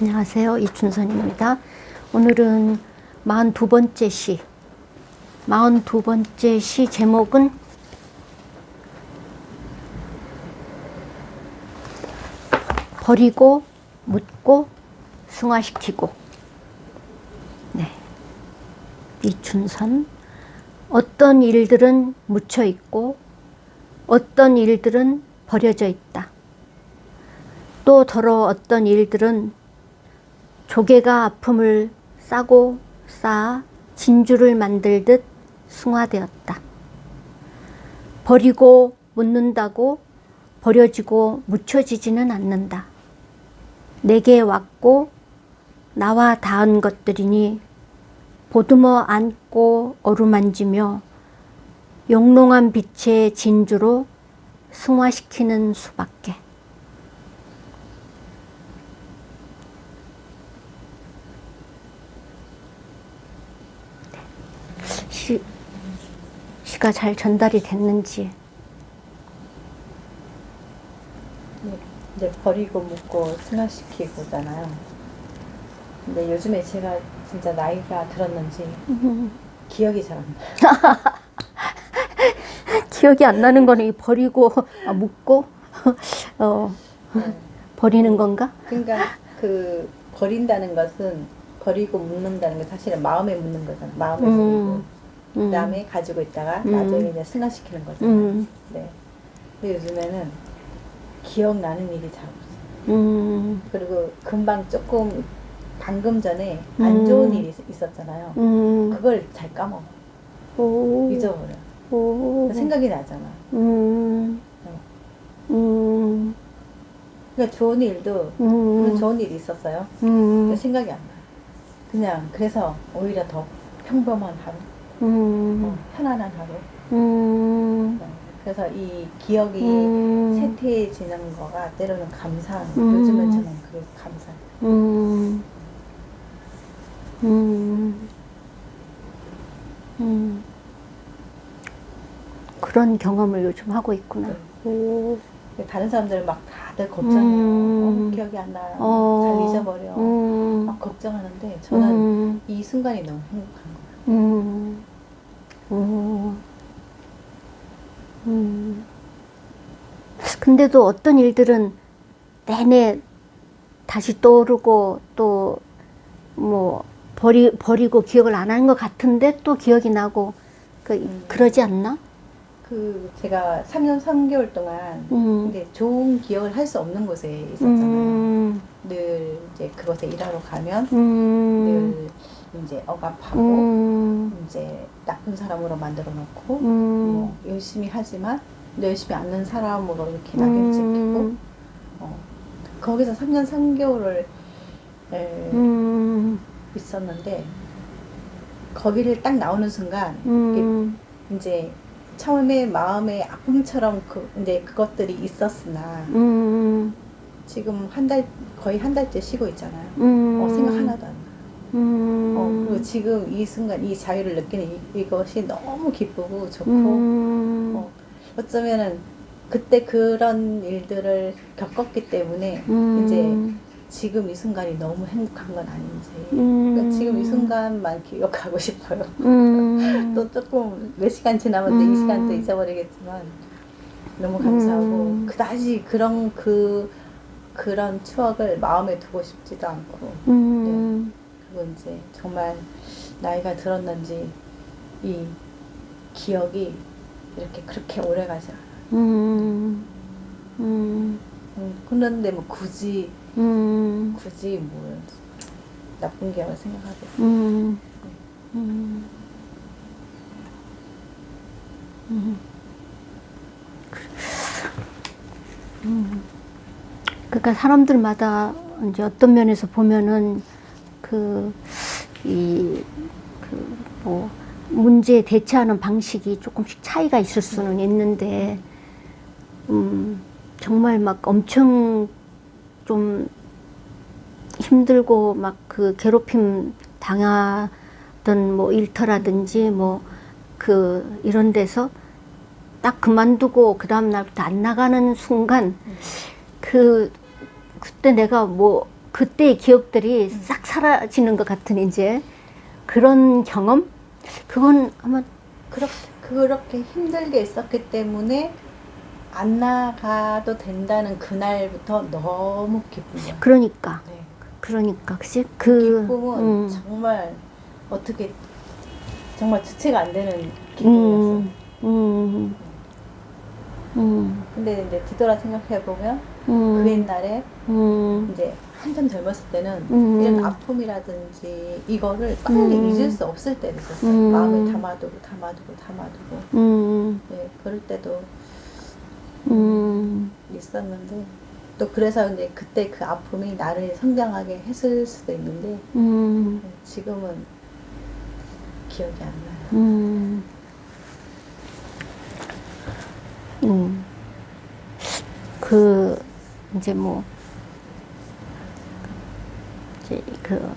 안녕하세요. 이춘선입니다. 오늘은 42번째 시. 42번째 시 제목은 버리고 묻고 승화시키고. 네. 이춘선. 어떤 일들은 묻혀 있고 어떤 일들은 버려져 있다. 또 더러 어떤 일들은 조개가 아픔을 싸고 쌓아 진주를 만들듯 승화되었다. 버리고 묻는다고 버려지고 묻혀지지는 않는다. 내게 왔고 나와 닿은 것들이니 보듬어 안고 어루만지며 영롱한 빛의 진주로 승화시키는 수밖에. 시, 시가 잘 전달이 됐는지. 네, 이제 버리고 묻고 승화시키고잖아요. 근데 요즘에 제가 진짜 나이가 들었는지 기억이 잘 안 나요. 기억이 안 나는 거는 이 버리고 아, 묻고 어, 버리는 건가? 그러니까 그 버린다는 것은 버리고 묻는다는 게 사실은 마음에 묻는 거잖아요. 마음에 버리고 음, 음, 그다음에 가지고 있다가 음. 나중에 이제 승화시키는 거잖아요. 음, 네. 근데 요즘에는 기억나는 일이 잘 없어요. 음, 그리고 금방 조금 방금 전에 안 좋은 음. 일이 있- 있었잖아요. 음, 그걸 잘 까먹어. 오, 잊어버려. 오, 생각이 나잖아. 음, 음, 그러니까 좋은 일도 음, 좋은 일이 있었어요. 음, 생각이 안 나. 그냥 그래서 오히려 더 평범한 하루, 음, 어, 편안한 하루. 음, 네. 그래서 이 기억이 음, 세태해지는 거가 때로는 감사한. 음. 요즘은 저는 그게 감사. 음, 음, 음. 그런 경험을 요즘 하고 있구나. 네. 오, 다른 사람들은 막 다들 걱정해요. 음. 어, 기억이 안 나요. 어. 잘 잊어버려. 음, 막 걱정하는데 저는 음, 이 순간이 너무 행복한 거예요. 음, 오, 음. 근데도 어떤 일들은 내내 다시 떠오르고 또 뭐 버리 버리고 기억을 안 하는 것 같은데 또 기억이 나고 그 음. 그러지 않나? 그 제가 3년 3개월 동안 음. 근데 좋은 기억을 할 수 없는 곳에 있었잖아요. 음, 늘 이제 그곳에 일하러 가면 음, 늘 이제 억압하고 음, 이제 나쁜 사람으로 만들어 놓고 음, 뭐 열심히 하지만 열심히 않는 사람으로 이렇게 찍히고 음, 어, 거기서 3년 3개월을 에, 음, 있었는데 거기를 딱 나오는 순간 음, 이제 처음에 마음의 아픔처럼 그 이제 그것들이 있었으나 음, 지금 한 달 거의 한 달째 쉬고 있잖아요. 음, 어, 생각 하나도 안 나. 음, 어, 그리고 지금 이 순간 이 자유를 느끼는 이, 이것이 너무 기쁘고 좋고 음, 어, 어쩌면은 그때 그런 일들을 겪었기 때문에 음, 이제 지금 이 순간이 너무 행복한 건 아닌지 음, 그러니까 지금 이 순간만 기억하고 싶어요. 음, 또 조금 몇 시간 지나면 또 음. 이 시간 또 잊어버리겠지만 너무 감사하고 음. 그다지 그런 그 그런 추억을 마음에 두고 싶지도 않고. 음, 그리고 이제 정말 나이가 들었는지 이 기억이 이렇게 그렇게 오래 가지 않아. 음, 음, 음, 그런데 뭐 굳이 음, 굳이 뭘 나쁜 기억을 생각하겠어. 음, 음, 음. 음. 그러니까 사람들마다 이제 어떤 면에서 보면은 그, 이, 그, 뭐, 문제에 대처하는 방식이 조금씩 차이가 있을 수는 있는데, 음, 정말 막 엄청 좀 힘들고 막 그 괴롭힘 당하던 뭐 일터라든지 뭐 그 이런 데서 딱 그만두고 그 다음 날부터 안 나가는 순간 그 그때 내가 뭐 그때의 기억들이 싹 사라지는 것 같은 이제 그런 경험? 그건 아마 그렇게 그렇게 힘들게 있었기 때문에 안 나가도 된다는 그날부터 너무 거야. 그러니까. 네. 그러니까 그치 그 기쁨은 음, 정말 어떻게 정말 주체가 안 되는 기쁨이었어. 음, 음, 음, 근데 이제 뒤돌아 생각해 보면 음, 그 옛날에 음, 이제 한참 젊었을 때는 음. 이런 아픔이라든지 이거를 빨리 음. 잊을 수 없을 때도 있었어요. 음. 마음에 담아두고 담아두고 담아두고. 음, 네, 그럴 때도 음, 있었는데 또 그래서 이제 그때 그 아픔이 나를 성장하게 했을 수도 있는데 음, 네, 지금은 기억이 안 나요. 음, 음. 그 이제 뭐 이제 그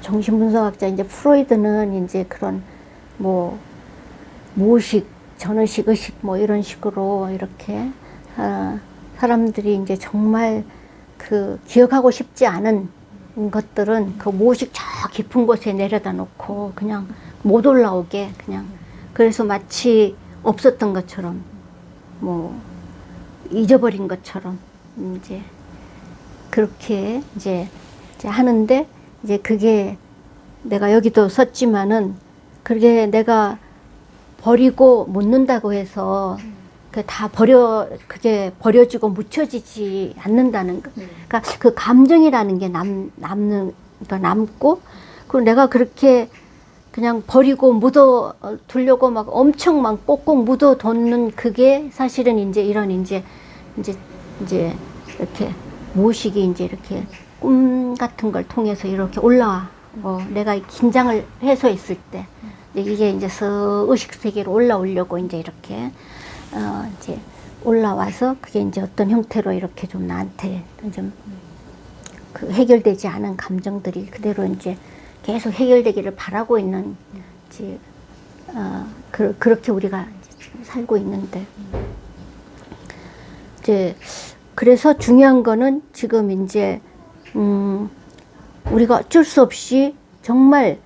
정신분석학자 이제 프로이드는 이제 그런 뭐 무의식, 전의식, 의식 뭐 이런 식으로 이렇게 아, 사람들이 이제 정말 그 기억하고 싶지 않은 것들은 그 무의식 저 깊은 곳에 내려다 놓고 그냥 못 올라오게 그냥. 그래서 마치 없었던 것처럼 뭐 잊어버린 것처럼 이제 그렇게 이제, 이제 하는데 이제 그게 내가 여기도 썼지만은 그게 내가 버리고 묻는다고 해서 그다 버려 그게 버려지고 묻혀지지 않는다는 거. 음. 그러니까 그 감정이라는 게 남 남는 그러니까 남고 그리고 내가 그렇게 그냥 버리고 묻어 두려고 막 엄청 막 꼭꼭 묻어 뒀는 그게 사실은 이제 이런 이제 이제 이제 이렇게 무의식이 이제 이렇게 꿈 같은 걸 통해서 이렇게 올라와. 어, 내가 이 긴장을 해소했을 때 이게 이제 서 의식 세계로 올라오려고 이제 이렇게 어, 이제 올라와서 그게 이제 어떤 형태로 이렇게 좀 나한테 좀 그 해결되지 않은 감정들이 그대로 이제 계속 해결되기를 바라고 있는 이제 어, 그, 그렇게 우리가 살고 있는데 이제 그래서 중요한 거는 지금 이제 음 우리가 어쩔 수 없이 정말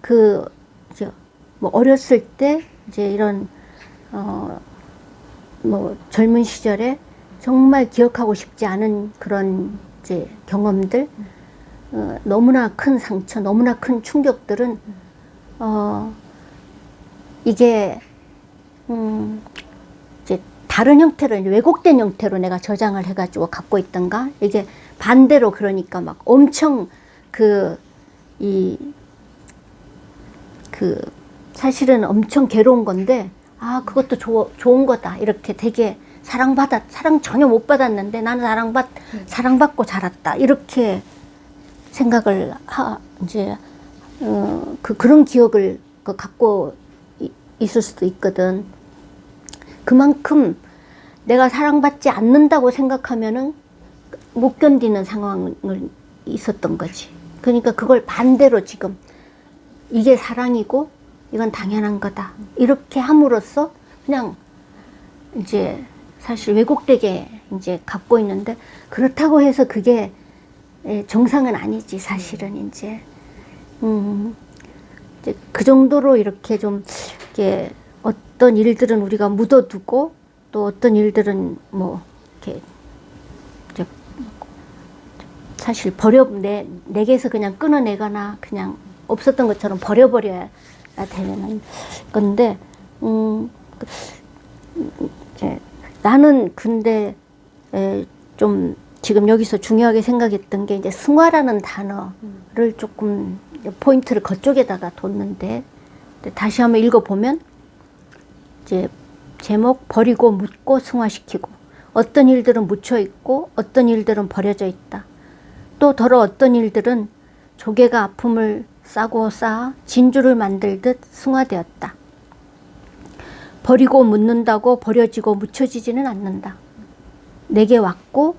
그 이제 뭐 어렸을 때 이제 이런 어 뭐 젊은 시절에 정말 기억하고 싶지 않은 그런 이제 경험들 어, 너무나 큰 상처, 너무나 큰 충격들은 어 이게 음 이제 다른 형태로 이제 왜곡된 형태로 내가 저장을 해가지고 갖고 있던가? 이게 반대로 그러니까 막 엄청 그 이 그 사실은 엄청 괴로운 건데 아 그것도 조, 좋은 거다. 이렇게 되게 사랑받았 사랑 전혀 못 받았는데 나는 사랑받 사랑받고 자랐다. 이렇게 생각을 하 이제 어, 그 그런 기억을 그 갖고 이- 있을 수도 있거든. 그만큼 내가 사랑받지 않는다고 생각하면은 못 견디는 상황을 있었던 거지. 그러니까 그걸 반대로 지금 이게 사랑이고 이건 당연한 거다. 이렇게 함으로써 그냥 이제 사실 왜곡되게 이제 갖고 있는데 그렇다고 해서 그게 예, 정상은 아니지 사실은 이제 음 이제 그 정도로 이렇게 좀 이렇게 어떤 일들은 우리가 묻어두고 또 어떤 일들은 뭐 이렇게 사실 버려 내 내게서 그냥 끊어내거나 그냥 없었던 것처럼 버려버려야 되는 건데 음 그- 이제 나는 근데 에, 좀 지금 여기서 중요하게 생각했던 게 이제 승화라는 단어를 조금 포인트를 그쪽에다가 뒀는데 다시 한번 읽어보면 이제 제목 버리고 묻고 승화시키고 어떤 일들은 묻혀 있고 어떤 일들은 버려져 있다. 또 더러 어떤 일들은 조개가 아픔을 싸고 쌓아 진주를 만들듯 승화되었다. 버리고 묻는다고 버려지고 묻혀지지는 않는다. 내게 왔고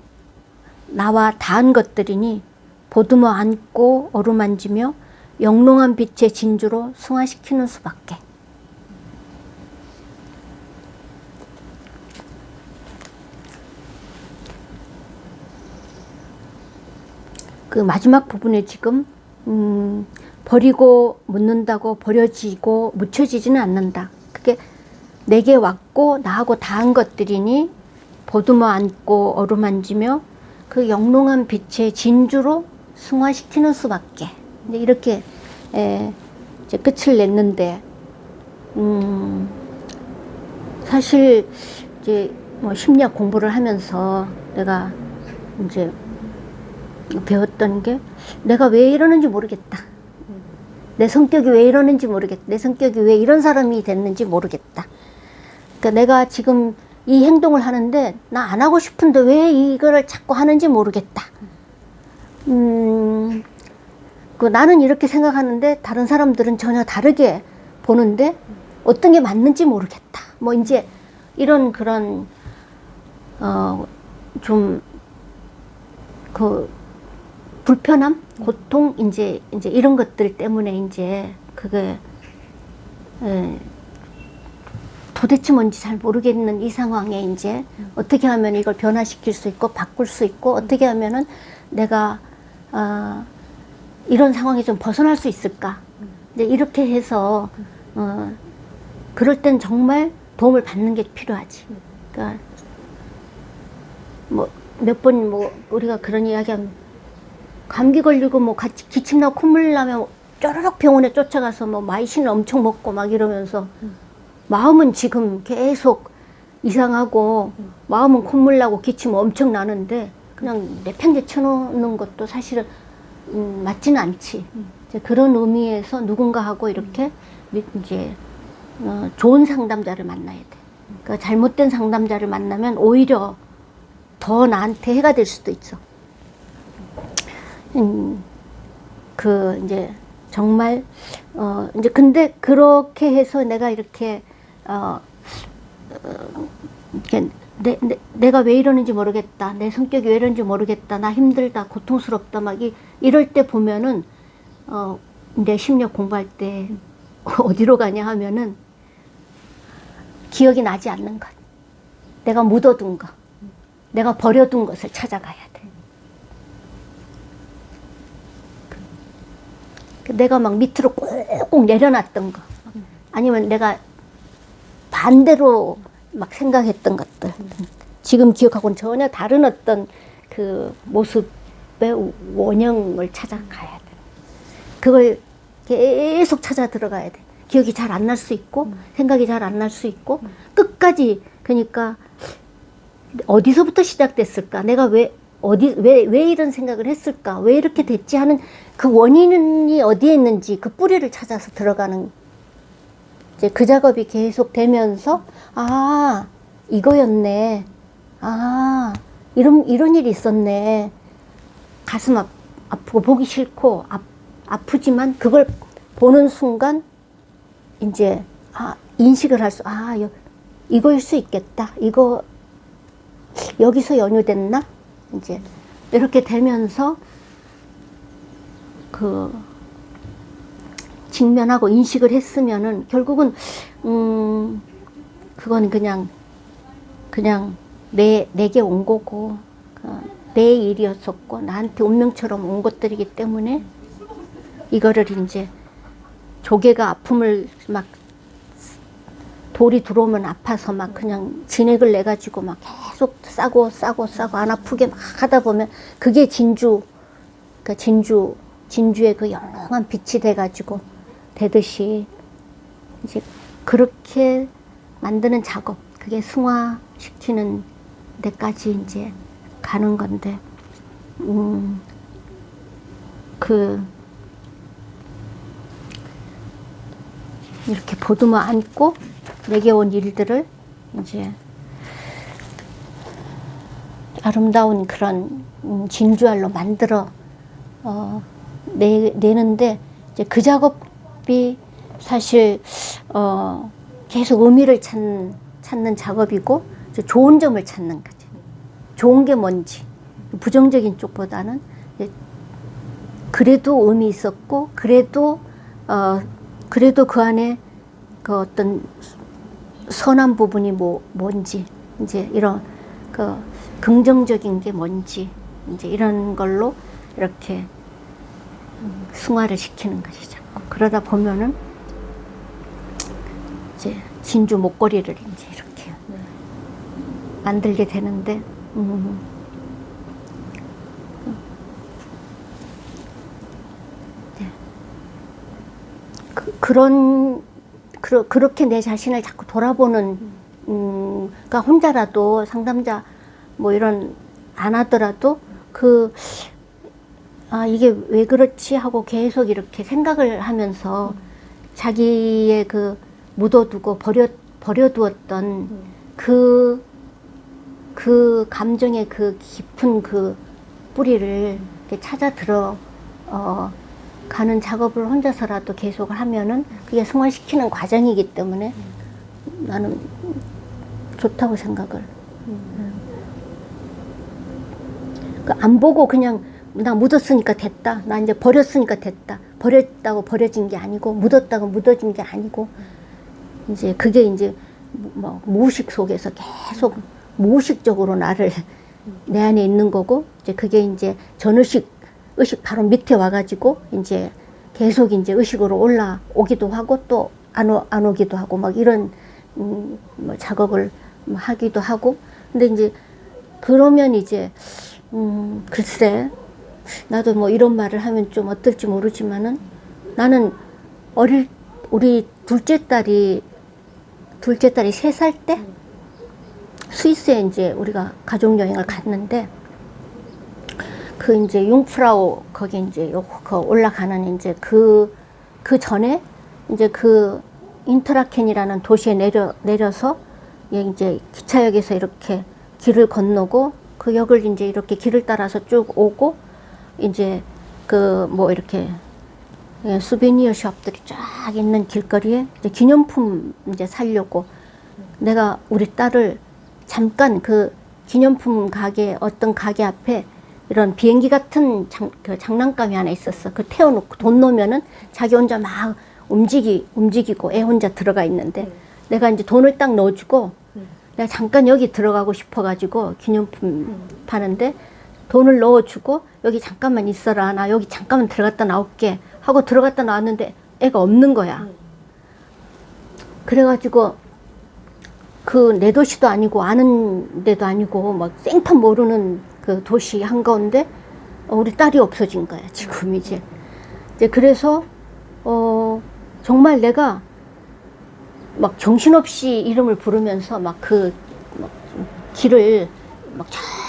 나와 닿은 것들이니 보듬어 안고 어루만지며 영롱한 빛의 진주로 승화시키는 수밖에. 그 마지막 부분에 지금 음, 버리고 묻는다고 버려지고 묻혀지지는 않는다. 그게 내게 왔고 나하고 다한 것들이니 보듬어 안고 어루만지며 그 영롱한 빛의 진주로 승화시키는 수밖에. 이렇게 에, 이제 끝을 냈는데 음, 사실 이제 뭐 심리학 공부를 하면서 내가 이제 배웠던 게 내가 왜 이러는지 모르겠다. 내 성격이 왜 이러는지 모르겠다. 내 성격이 왜 이런 사람이 됐는지 모르겠다. 그러니까 내가 지금 이 행동을 하는데 나 안 하고 싶은데 왜 이거를 자꾸 하는지 모르겠다. 음, 그 나는 이렇게 생각하는데 다른 사람들은 전혀 다르게 보는데 어떤 게 맞는지 모르겠다. 뭐 이제 이런 그런 어좀 그 불편함, 고통 이제 이제 이런 것들 때문에 이제 그게 에, 도대체 뭔지 잘 모르겠는 이 상황에 이제 어떻게 하면 이걸 변화시킬 수 있고 바꿀 수 있고 어떻게 하면은 내가 어, 이런 상황에 좀 벗어날 수 있을까? 이제 이렇게 해서 어, 그럴 땐 정말 도움을 받는 게 필요하지. 그러니까 뭐 몇 번 뭐 우리가 그런 이야기 하면 감기 걸리고 뭐 같이 기침 나고 콧물 나면 쪼르륵 병원에 쫓아가서 뭐 마이신을 엄청 먹고 막 이러면서 마음은 지금 계속 이상하고 마음은 콧물 나고 기침 엄청 나는데 그냥 내팽개 쳐 놓는 것도 사실은 음, 맞지는 않지. 이제 그런 의미에서 누군가하고 이렇게 미- 이제 어, 좋은 상담자를 만나야 돼. 그러니까 잘못된 상담자를 만나면 오히려 더 나한테 해가 될 수도 있어. 음, 그 이제 정말 어 이제 근데 그렇게 해서 내가 이렇게 어, 어 내, 내, 내가 왜 이러는지 모르겠다. 내 성격이 왜 이러는지 모르겠다. 나 힘들다. 고통스럽다. 막 이, 이럴 때 보면은 어, 내 심리학 공부할 때 어디로 가냐 하면은 기억이 나지 않는 것. 내가 묻어둔 것. 내가 버려둔 것을 찾아가야 돼. 그 내가 막 밑으로 꼭꼭 내려놨던 거. 아니면 내가 반대로 막 생각했던 것들. 지금 기억하고는 전혀 다른 어떤 그 모습의 원형을 찾아가야 돼. 그걸 계속 찾아 들어가야 돼. 기억이 잘 안 날 수 있고, 생각이 잘 안 날 수 있고, 끝까지, 그러니까, 어디서부터 시작됐을까? 내가 왜, 어디, 왜, 왜 이런 생각을 했을까? 왜 이렇게 됐지? 하는 그 원인이 어디에 있는지 그 뿌리를 찾아서 들어가는 이제 그 작업이 계속 되면서 아 이거였네 아 이런 이런 일이 있었네 가슴 아, 아프고 보기 싫고 아, 아프지만 그걸 보는 순간 이제 아 인식을 할 수 아 이거일 수 있겠다 이거 여기서 연유됐나 이제 이렇게 되면서 그 직면하고 인식을 했으면은 결국은 음 그건 그냥 그냥 내 내게 온 거고 어, 내 일이었었고 나한테 운명처럼 온 것들이기 때문에 이거를 이제 조개가 아픔을 막 돌이 들어오면 아파서 막 그냥 진액을 내 가지고 막 계속 싸고 싸고 싸고 안 아프게 막 하다 보면 그게 진주 그 진주 진주의 그 영롱한 빛이 돼 가지고 되듯이 이제 그렇게 만드는 작업 그게 승화시키는 데까지 이제 가는 건데 음 그 이렇게 보듬어 안고 내게 온 일들을 이제 아름다운 그런 음, 진주알로 만들어 어, 내, 내는데 이제 그 작업이 사실 어, 계속 의미를 찾는, 찾는 작업이고 좋은 점을 찾는 거지. 좋은 게 뭔지 부정적인 쪽보다는 그래도 의미 있었고 그래도 어, 그래도 그 안에 그 어떤 선한 부분이 뭐 뭔지 이제 이런 그 긍정적인 게 뭔지 이제 이런 걸로 이렇게 승화를 시키는 것이 자꾸 그러다 보면은 이제 진주 목걸이를 이제 이렇게 네. 만들게 되는데 음, 네. 그, 그런 그러, 그렇게 내 자신을 자꾸 돌아보는 음, 그러니까 혼자라도 상담자 뭐 이런 안 하더라도 그 아, 이게 왜 그렇지 하고 계속 이렇게 생각을 하면서 자기의 그 묻어두고 버려, 버려두었던 음. 그, 그 감정의 그 깊은 그 뿌리를 찾아 들어, 어, 가는 작업을 혼자서라도 계속을 하면은 그게 승화시키는 과정이기 때문에 나는 좋다고 생각을. 그안 보고 그냥 나 묻었으니까 됐다. 나 이제 버렸으니까 됐다. 버렸다고 버려진 게 아니고 묻었다고 묻어진 게 아니고 이제 그게 이제 뭐 무의식 속에서 계속 무의식적으로 나를 내 안에 있는 거고 이제 그게 이제 전의식 의식 바로 밑에 와가지고 이제 계속 이제 의식으로 올라오기도 하고 또 안 안 오기도 하고 막 이런 음, 뭐 작업을 뭐 하기도 하고. 근데 이제 그러면 이제 음, 글쎄 나도 뭐 이런 말을 하면 좀 어떨지 모르지만은 나는 어릴 우리 둘째 딸이 둘째 딸이 세 살 때 스위스에 이제 우리가 가족 여행을 갔는데 그 이제 융프라우 거기 이제 요- 그 올라가는 이제 그 그 전에 이제 그 인터라켄이라는 도시에 내려 내려서 예, 이제 기차역에서 이렇게 길을 건너고 그 역을 이제 이렇게 길을 따라서 쭉 오고 이제 그 뭐 이렇게 예, 수베니어 숍들이 쫙 있는 길거리에 이제 기념품 이제 사려고 내가 우리 딸을 잠깐 그 기념품 가게 어떤 가게 앞에 이런 비행기 같은 장, 그 장난감이 하나 있었어. 그 태워놓고 돈 넣으면은 자기 혼자 막 움직이 움직이고 애 혼자 들어가 있는데 네. 내가 이제 돈을 딱 넣어주고 네. 내가 잠깐 여기 들어가고 싶어가지고 기념품 음. 파는데 돈을 넣어주고 여기 잠깐만 있어라 나 여기 잠깐만 들어갔다 나올게 하고 들어갔다 나왔는데 애가 없는 거야. 음. 그래가지고 그 내 도시도 아니고 아는 데도 아니고 막 생판 모르는 그 도시 한가운데 어, 우리 딸이 없어진 거야 지금 이제. 이제 그래서 어 정말 내가 막 정신없이 이름을 부르면서 막그 길을 막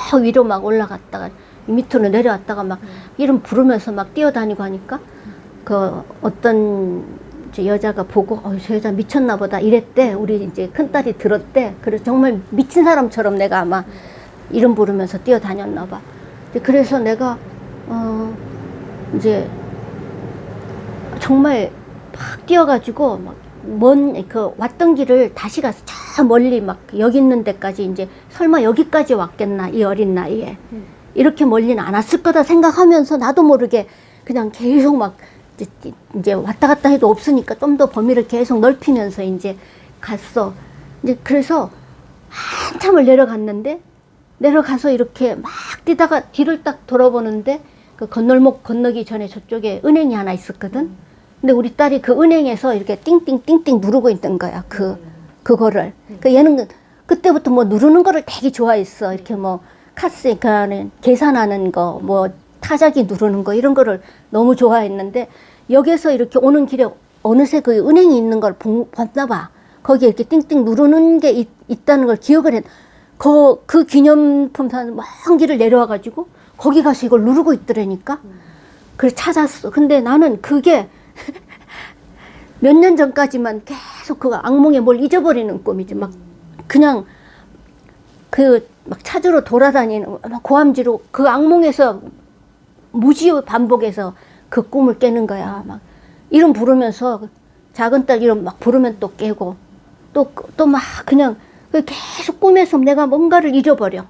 저 위로 막 올라갔다가 밑으로 내려왔다가 막 이름 부르면서 막 뛰어다니고 하니까 그 어떤 이제 여자가 보고 어, 저 여자 미쳤나 보다 이랬대. 우리 이제 큰 딸이 들었대. 그래서 정말 미친 사람처럼 내가 아마 이름 부르면서 뛰어다녔나 봐 그래서 내가 어 이제 정말 막 뛰어가지고 막 먼 그 왔던 길을 다시 가서 저 멀리 막 여기 있는 데까지 이제 설마 여기까지 왔겠나 이 어린 나이에 음. 이렇게 멀리는 안 왔을 거다 생각하면서 나도 모르게 그냥 계속 막 이제, 이제 왔다 갔다 해도 없으니까 좀 더 범위를 계속 넓히면서 이제 갔어. 이제 그래서 한참을 내려갔는데 내려가서 이렇게 막 뛰다가 뒤를 딱 돌아보는데 그 건널목 건너기 전에 저쪽에 은행이 하나 있었거든. 근데 우리 딸이 그 은행에서 이렇게 띵띵띵띵 누르고 있던 거야. 그 그거를. 그 얘는 그때부터 뭐 누르는 거를 되게 좋아했어. 이렇게 뭐 카스 그는 계산하는 거, 뭐 타자기 누르는 거 이런 거를 너무 좋아했는데 여기서 이렇게 오는 길에 어느새 그 은행이 있는 걸 본- 봤나 봐. 거기에 이렇게 띵띵 누르는 게 있, 있다는 걸 기억을 했. 그, 그 기념품 사는 먼 길을 내려와가지고 거기 가서 이걸 누르고 있더라니까. 그래서 찾았어. 근데 나는 그게 몇 년 전까지만 계속 그 악몽에 뭘 잊어버리는 꿈이지. 막 그냥 그 막 찾으러 돌아다니는 막 고함지로 그 악몽에서 무지 반복해서 그 꿈을 깨는 거야. 막 이름 부르면서 작은 딸 이름 막 부르면 또 깨고 또 또 막 그냥 그 계속 꿈에서 내가 뭔가를 잃어버려.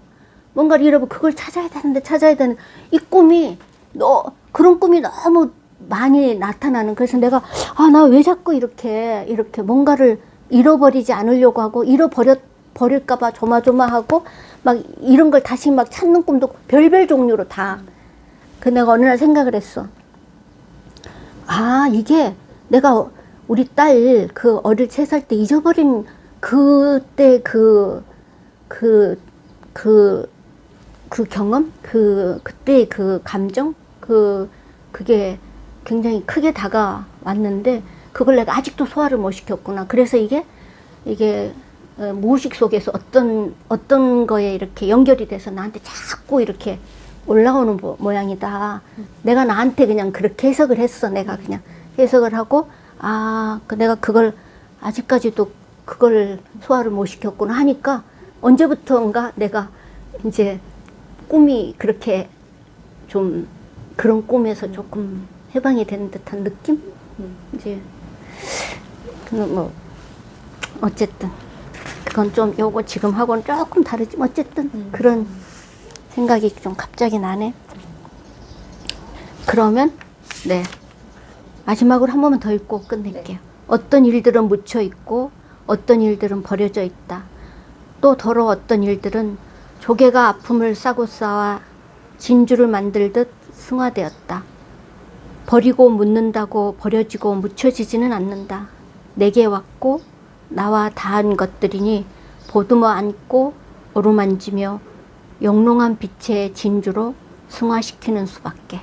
뭔가를 잃어버 그걸 찾아야 되는데 찾아야 되는 이 꿈이 너 그런 꿈이 너무 많이 나타나는 그래서 내가 아 나 왜 자꾸 이렇게 이렇게 뭔가를 잃어버리지 않으려고 하고 잃어버려 버릴까봐 조마조마하고 막 이런 걸 다시 막 찾는 꿈도 별별 종류로 다 그 내가 어느 날 생각을 했어. 아, 이게 내가 우리 딸 그 어릴 세 살 때 잊어버린 그때 그, 그, 그, 그 경험? 그, 그때 그 감정? 그, 그게 굉장히 크게 다가왔는데, 그걸 내가 아직도 소화를 못 시켰구나. 그래서 이게, 이게, 어, 무의식 속에서 어떤, 어떤 거에 이렇게 연결이 돼서 나한테 자꾸 이렇게 올라오는 모, 모양이다. 내가 나한테 그냥 그렇게 해석을 했어. 내가 그냥 해석을 하고, 아, 그 내가 그걸 아직까지도 그걸 소화를 못 시켰구나 하니까 언제부턴가 내가 이제 꿈이 그렇게 좀 그런 꿈에서 조금 해방이 된 듯한 느낌? 음. 이제 그뭐 어쨌든 그건 좀 요거 지금 하고는 조금 다르지만 어쨌든 음. 그런 생각이 좀 갑자기 나네. 그러면 네 마지막으로 한 번만 더 읽고 끝낼게요. 어떤 일들은 묻혀 있고 어떤 일들은 버려져 있다. 또 더러 어떤 일들은 조개가 아픔을 싸고 쌓아 진주를 만들듯 승화되었다. 버리고 묻는다고 버려지고 묻혀지지는 않는다. 내게 왔고 나와 닿은 것들이니 보듬어 안고 어루만지며 영롱한 빛의 진주로 승화시키는 수밖에.